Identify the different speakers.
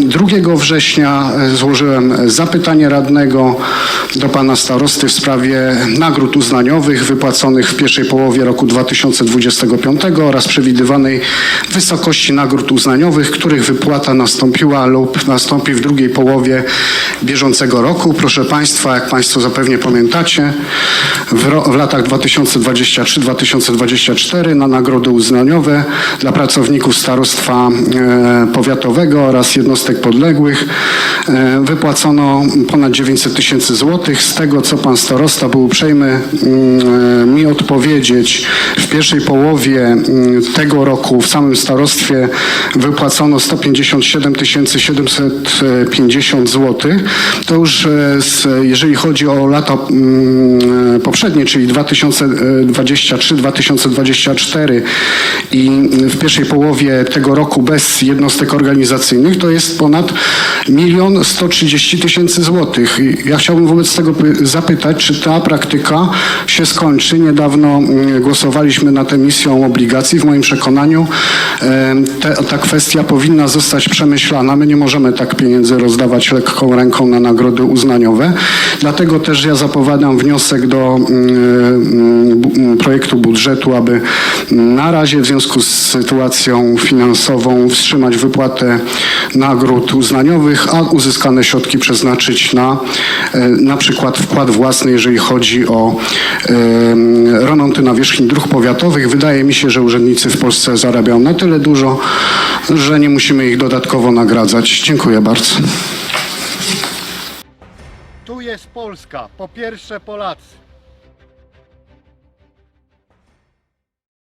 Speaker 1: 2 września e, złożyłem zapytanie radnego do pana starosty w sprawie nagród uznaniowych wypłaconych w pierwszej połowie roku 2025 oraz przewidywanej wysokości nagród uznaniowych, których wypłata nastąpiła lub nastąpi w drugiej połowie bieżącego roku. Proszę państwa, jak państwo zapewne pamiętacie, w, w latach 2023-2024 na nagrody uznaniowe dla pracowników starostwa e, powiatowego oraz jednostek podległych e, wypłacono ponad 900 tysięcy złotych. Z tego, co pan starosta był uprzejmy mm, e, mi odpowiedzieć, w pierwszej połowie mm, tego roku w samym starostwie wypłacono 157 750 złotych. To już, e, z, jeżeli chodzi o lata mm, poprzednie, czyli 2023-2024 i w pierwszej połowie tego roku bez jednostek organizacyjnych, to jest ponad milion 130 tysięcy złotych. Ja chciałbym wobec tego py- zapytać, czy ta praktyka się skończy. Niedawno mm, głosowaliśmy nad emisją obligacji. W moim przekonaniu te, ta kwestia powinna zostać przemyślana. My nie możemy tak pieniędzy rozdawać lekką ręką na nagrody uznaniowe. Dlatego też ja zapowiadam wniosek do mm, mm, projektu budżetu, aby na razie w związku z sytuacją finansową wstrzymać wypłatę nagród uznaniowych, a uzyskane środki przeznaczyć na e, na przykład wkład własny, jeżeli chodzi o em, remonty nawierzchni dróg powiatowych. Wydaje mi się, że urzędnicy w Polsce zarabiają na tyle dużo, że nie musimy ich dodatkowo nagradzać. Dziękuję bardzo.
Speaker 2: Tu jest Polska, po pierwsze Polacy.